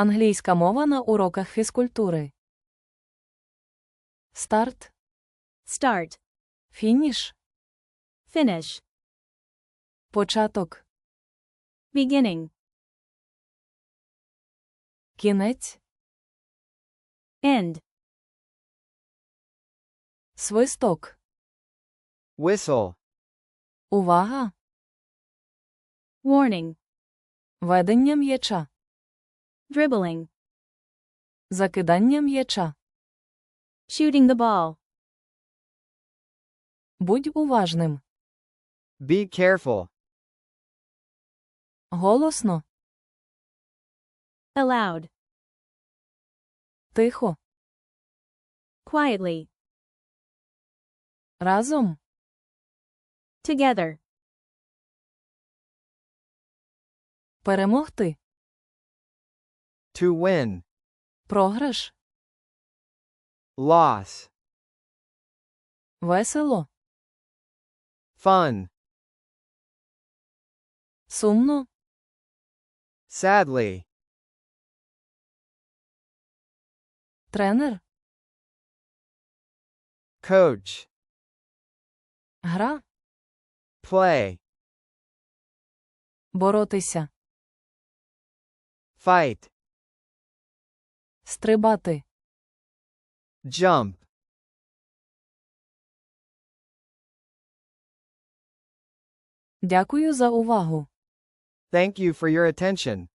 Англійська мова на уроках фізкультури. Старт. Start. Фініш. Finish. Початок. Beginning. Кінець. End. Свисток. Whistle. Увага. Warning. Ведення м'яча. Dribbling. Закидання м'яча. Shooting the ball. Будь уважним. Be careful. Голосно. Aloud. Тихо. Quietly. Разом. Together. Перемогти. To win. Програш. Loss. Весело. Fun. Сумно. Sadly. Тренер. Coach. Гра. Play. Боротися. Fight. Стрибати. Jump. Дякую за увагу. Thank you for your attention.